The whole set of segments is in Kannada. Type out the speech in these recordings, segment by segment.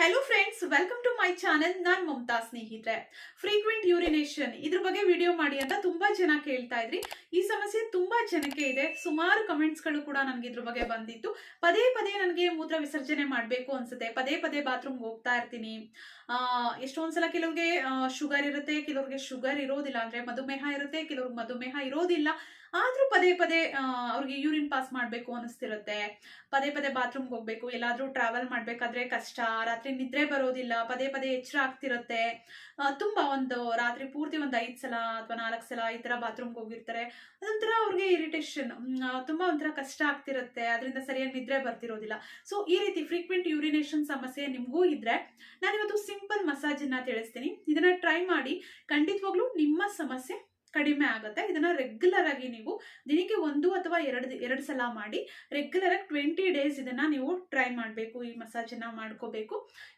Hello friends welcome to my channel ನಾನ್ ಮಮತಾ ಸ್ನೇಹಿತರೆ. ಫ್ರೀಕ್ವೆಂಟ್ ಯೂರಿನೇಷನ್ ಇದ್ರ ಬಗ್ಗೆ ವಿಡಿಯೋ ಮಾಡಿ ಅಂತ ತುಂಬಾ ಜನ ಕೇಳ್ತಾ ಇದ್ರಿ. ಈ ಸಮಸ್ಯೆ ತುಂಬಾ ಜನಕ್ಕೆ ಇದೆ. ಸುಮಾರು ಕಮೆಂಟ್ಸ್ಗಳು ಕೂಡ ನನಗೆ ಇದ್ರ ಬಗ್ಗೆ ಬಂದಿತ್ತು. ಪದೇ ಪದೇ ನನಗೆ ಮೂತ್ರ ವಿಸರ್ಜನೆ ಮಾಡಬೇಕು ಅನ್ಸುತ್ತೆ. ಪದೇ ಪದೇ ಬಾತ್ರೂಮ್ಗೆ ಹೋಗ್ತಾ ಇರ್ತೀನಿ. ಎಷ್ಟೊಂದ್ಸಲ ಕೆಲವ್ರಿಗೆ ಶುಗರ್ ಇರುತ್ತೆ, ಕೆಲವ್ರಿಗೆ ಶುಗರ್ ಇರೋದಿಲ್ಲ ಅಂದ್ರೆ ಮಧುಮೇಹ ಇರುತ್ತೆ, ಕೆಲವ್ರಿಗೆ ಮಧುಮೇಹ ಇರೋದಿಲ್ಲ. ಆದ್ರೂ ಪದೇ ಪದೇ ಅವ್ರಿಗೆ ಯೂರಿನ್ ಪಾಸ್ ಮಾಡಬೇಕು ಅನಿಸ್ತಿರುತ್ತೆ ಪದೇ ಪದೇ ಬಾತ್ರೂಮ್ಗೆ ಹೋಗ್ಬೇಕು, ಎಲ್ಲಾದ್ರೂ ಟ್ರಾವೆಲ್ ಮಾಡಬೇಕಾದ್ರೆ ಕಷ್ಟ, ರಾತ್ರಿ ನಿದ್ರೆ ಬರೋದಿಲ್ಲ, ಪದೇ ಪದೇ ಎಚ್ಚರ ಆಗ್ತಿರುತ್ತೆ. ತುಂಬ ಒಂದು ರಾತ್ರಿ ಪೂರ್ತಿ ಒಂದು ಐದು ಸಲ ಅಥವಾ ನಾಲ್ಕು ಸಲ ಈ ತರ ಬಾತ್ರೂಮ್ಗೆ ಹೋಗಿರ್ತಾರೆ. ಅದೊಂಥರ ಅವ್ರಿಗೆ ಇರಿಟೇಷನ್ ತುಂಬಾ ಒಂಥರ ಕಷ್ಟ ಆಗ್ತಿರುತ್ತೆ. ಅದರಿಂದ ಸರಿಯಾಗಿ ನಿದ್ರೆ ಬರ್ತಿರೋದಿಲ್ಲ. ಸೊ ಈ ರೀತಿ ಫ್ರೀಕ್ವೆಂಟ್ ಯೂರಿನೇಷನ್ ಸಮಸ್ಯೆ ನಿಮಗೂ ಇದ್ರೆ ನಾನಿವತ್ತು ಸಿಂಪಲ್ ಮಸಾಜ್ ಅನ್ನ ತಿಳಿಸ್ತೀನಿ. ಇದನ್ನ ಟ್ರೈ ಮಾಡಿ, ಖಂಡಿತವಾಗ್ಲೂ ನಿಮ್ಮ ಸಮಸ್ಯೆ ಕಡಿಮೆ ಆಗುತ್ತೆ. ಇದನ್ನ ರೆಗ್ಯುಲರ್ ಆಗಿ ನೀವು ದಿನಕ್ಕೆ ಒಂದು ಅಥವಾ ಎರಡು ಎರಡು ಸಲ ಮಾಡಿ ರೆಗ್ಯುಲರ್ ಆಗಿ ಟ್ವೆಂಟಿ ಡೇಸ್ ಇದನ್ನ ನೀವು ಟ್ರೈ ಮಾಡಬೇಕು, ಈ ಮಸಾಜ್ ಅನ್ನ ಮಾಡ್ಕೋಬೇಕು.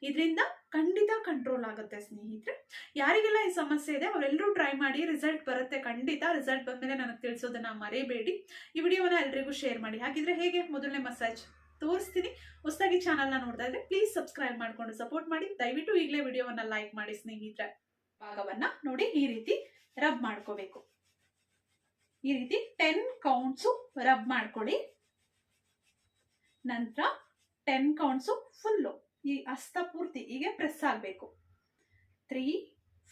ಇದರಿಂದ ಖಂಡಿತ ಕಂಟ್ರೋಲ್ ಆಗುತ್ತೆ ಸ್ನೇಹಿತರೆ. ಯಾರಿಗೆಲ್ಲ ಈ ಸಮಸ್ಯೆ ಇದೆ ಅವರೆಲ್ಲರೂ ಟ್ರೈ ಮಾಡಿ ರಿಸಲ್ಟ್ ಬರುತ್ತೆ ಖಂಡಿತ. ರಿಸಲ್ಟ್ ಬಂದಮೇಲೆ ನನಗೆ ತಿಳಿಸೋದನ್ನ ಮರೆಯಬೇಡಿ ಈ ವಿಡಿಯೋನ ಎಲ್ರಿಗೂ ಶೇರ್ ಮಾಡಿ. ಹಾಗಿದ್ರೆ ಹೇಗೆ ಮೊದಲನೇ ಮಸಾಜ್ ತೋರಿಸ್ತೀನಿ. ಹೊಸದಾಗಿ ಚಾನಲ್ನ ನೋಡ್ತಾ ಇದ್ರೆ ಪ್ಲೀಸ್ ಸಬ್ಸ್ಕ್ರೈಬ್ ಮಾಡ್ಕೊಂಡು ಸಪೋರ್ಟ್ ಮಾಡಿ. ದಯವಿಟ್ಟು ಈಗಲೇ ವಿಡಿಯೋವನ್ನ ಲೈಕ್ ಮಾಡಿ ಸ್ನೇಹಿತರೆ. ಭಾಗವನ್ನ ನೋಡಿ ಈ ರೀತಿ ರಬ್ ಮಾಡ್ಕೋಬೇಕು. ಈ ರೀತಿ ಟೆನ್ ಕೌಂಟ್ಸು ರಬ್ ಮಾಡ್ಕೊಳ್ಳಿ. ನಂತರ ಟೆನ್ ಕೌಂಟ್ಸು ಫುಲ್ಲು ಈ ಹಸ್ತ ಪೂರ್ತಿ ಹೀಗೆ ಪ್ರೆಸ್ ಆಗಬೇಕು. Three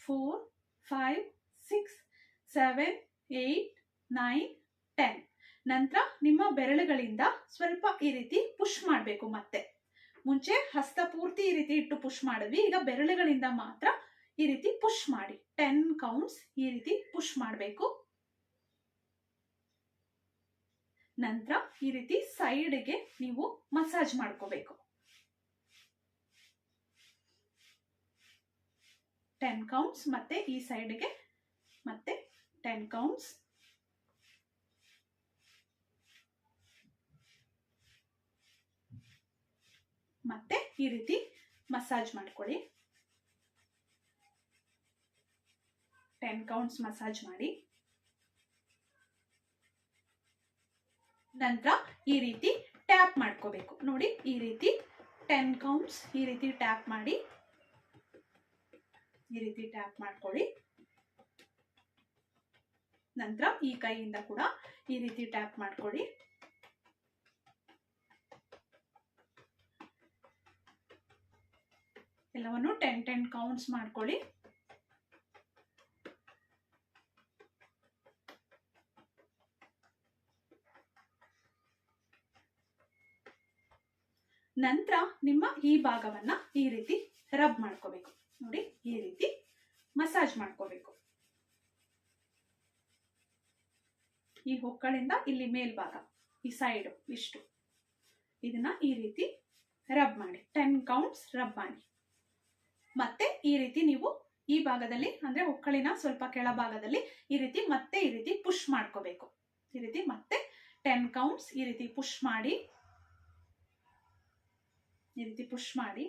four five six seven eight nine ten ನಂತರ ನಿಮ್ಮ ಬೆರಳುಗಳಿಂದ ಸ್ವಲ್ಪ ಈ ರೀತಿ ಪುಷ್ ಮಾಡಬೇಕು ಮತ್ತೆ. ಮುಂಚೆ ಹಸ್ತ ಪೂರ್ತಿ ಈ ರೀತಿ ಇಟ್ಟು ಪುಷ್ ಮಾಡಿದ್ವಿ. ಈಗ ಬೆರಳುಗಳಿಂದ ಮಾತ್ರ ಈ ರೀತಿ ಪುಷ್ ಮಾಡಿ. ಟೆನ್ ಕೌಂಟ್ಸ್ ಈ ರೀತಿ ಪುಷ್ ಮಾಡಬೇಕು. ನಂತರ ಈ ರೀತಿ ಸೈಡ್ಗೆ ನೀವು ಮಸಾಜ್ ಮಾಡ್ಕೋಬೇಕು. ಟೆನ್ ಕೌಂಟ್ಸ್ ಮತ್ತೆ ಈ ಸೈಡ್ಗೆ ಮತ್ತೆ ಟೆನ್ ಕೌಂಟ್ಸ್ ಮತ್ತೆ ಈ ರೀತಿ ಮಸಾಜ್ ಮಾಡ್ಕೊಳ್ಳಿ. ಟೆನ್ ಕೌಂಟ್ಸ್ ಮಸಾಜ್ ಮಾಡಿ. ನಂತರ ಈ ರೀತಿ ಟ್ಯಾಪ್ ಮಾಡ್ಕೋಬೇಕು. ನೋಡಿ, ಈ ರೀತಿ ಟೆನ್ ಕೌಂಟ್ಸ್ ಈ ರೀತಿ ಟ್ಯಾಪ್ ಮಾಡಿ. ಈ ರೀತಿ ಟ್ಯಾಪ್ ಮಾಡ್ಕೊಳ್ಳಿ. ನಂತರ ಈ ಕೈಯಿಂದ ಕೂಡ ಈ ರೀತಿ ಟ್ಯಾಪ್ ಮಾಡ್ಕೊಳ್ಳಿ. ಎಲ್ಲವನ್ನು ಟೆನ್ ಟೆನ್ ಕೌಂಟ್ಸ್ ಮಾಡ್ಕೊಳ್ಳಿ. ನಂತರ ನಿಮ್ಮ ಈ ಭಾಗವನ್ನ ಈ ರೀತಿ ರಬ್ ಮಾಡ್ಕೋಬೇಕು. ನೋಡಿ, ಈ ರೀತಿ ಮಸಾಜ್ ಮಾಡ್ಕೋಬೇಕು. ಈ ಹೊಕ್ಕಳಿಂದ ಇಲ್ಲಿ ಮೇಲ್ಭಾಗ, ಈ ಸೈಡ್ ಇಷ್ಟು. ಇದನ್ನ ಈ ರೀತಿ ರಬ್ ಮಾಡಿ. ಟೆನ್ ಕೌಂಟ್ಸ್ ರಬ್ ಮಾಡಿ. ಮತ್ತೆ ಈ ರೀತಿ ನೀವು ಈ ಭಾಗದಲ್ಲಿ, ಅಂದ್ರೆ ಹೊಕ್ಕಳಿನ ಸ್ವಲ್ಪ ಕೆಳಭಾಗದಲ್ಲಿ ಈ ರೀತಿ ಮತ್ತೆ ಈ ರೀತಿ ಪುಷ್ ಮಾಡ್ಕೋಬೇಕು. ಈ ರೀತಿ ಮತ್ತೆ ಟೆನ್ ಕೌಂಟ್ಸ್ ಈ ರೀತಿ ಪುಷ್ ಮಾಡಿ ಈ ರೀತಿ ಪುಷ್ ಮಾಡಿ.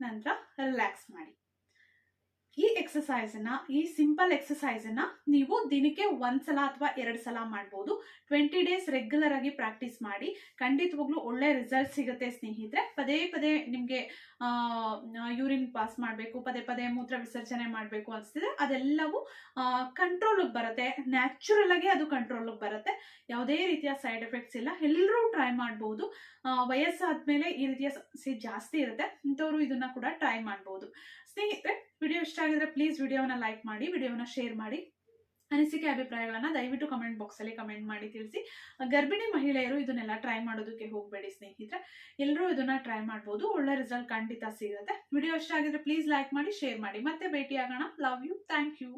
ನಂತರ ರಿಲ್ಯಾಕ್ಸ್ ಮಾಡಿ. ಈ ಎಕ್ಸಸೈಸ್ ಅನ್ನ ಈ ಸಿಂಪಲ್ ಎಕ್ಸಸೈಸ್ ಅನ್ನ ನೀವು ದಿನಕ್ಕೆ ಒಂದ್ಸಲ ಅಥವಾ ಎರಡ್ ಸಲ ಮಾಡ್ಬೋದು. ಟ್ವೆಂಟಿ ಡೇಸ್ ರೆಗ್ಯುಲರ್ ಆಗಿ ಪ್ರಾಕ್ಟೀಸ್ ಮಾಡಿ, ಖಂಡಿತವಾಗ್ಲೂ ಒಳ್ಳೆ ರಿಸಲ್ಟ್ ಸಿಗುತ್ತೆ ಸ್ನೇಹಿತರೆ. ಪದೇ ಪದೇ ನಿಮ್ಗೆ ಯೂರಿನ್ ಪಾಸ್ ಮಾಡಬೇಕು, ಪದೇ ಪದೇ ಮೂತ್ರ ವಿಸರ್ಜನೆ ಮಾಡಬೇಕು ಅನಿಸ್ತಿದೆ. ಅದೆಲ್ಲವೂ ಕಂಟ್ರೋಲಿಗೆ ಬರುತ್ತೆ. ನ್ಯಾಚುರಲ್ ಆಗಿ ಅದು ಕಂಟ್ರೋಲಿಗೆ ಬರುತ್ತೆ. ಯಾವುದೇ ರೀತಿಯ ಸೈಡ್ ಎಫೆಕ್ಟ್ಸ್ ಇಲ್ಲ. ಎಲ್ಲರೂ ಟ್ರೈ ಮಾಡ್ಬೋದು. ವಯಸ್ಸಾದ್ಮೇಲೆ ಈ ರೀತಿಯ ಸಮಸ್ಯೆ ಜಾಸ್ತಿ ಇರುತ್ತೆ. ಇಂಥವ್ರು ಇದನ್ನ ಕೂಡ ಟ್ರೈ ಮಾಡ್ಬೋದು. ಸ್ನೇಹಿತರೆ ವಿಡಿಯೋ ಇಷ್ಟ ಆಗಿದ್ರೆ ಪ್ಲೀಸ್ ವಿಡಿಯೋನ ಲೈಕ್ ಮಾಡಿ ವಿಡಿಯೋನ ಶೇರ್ ಮಾಡಿ. ಅನಿಸಿಕೆ ಅಭಿಪ್ರಾಯಗಳನ್ನ ದಯವಿಟ್ಟು ಕಮೆಂಟ್ ಬಾಕ್ಸ್ ಅಲ್ಲಿ ಕಮೆಂಟ್ ಮಾಡಿ ತಿಳಿಸಿ. ಗರ್ಭಿಣಿ ಮಹಿಳೆಯರು ಇದನ್ನೆಲ್ಲ ಟ್ರೈ ಮಾಡೋದಕ್ಕೆ ಹೋಗಬೇಡಿ ಸ್ನೇಹಿತರೆ. ಎಲ್ಲರೂ ಇದನ್ನ ಟ್ರೈ ಮಾಡ್ಬೋದು, ಒಳ್ಳೆ ರಿಸಲ್ಟ್ ಖಂಡಿತ ಸಿಗುತ್ತೆ. ವಿಡಿಯೋ ಇಷ್ಟ ಆಗಿದ್ರೆ ಪ್ಲೀಸ್ ಲೈಕ್ ಮಾಡಿ ಶೇರ್ ಮಾಡಿ. ಮತ್ತೆ ಭೇಟಿಯಾಗೋಣ. Love you thank you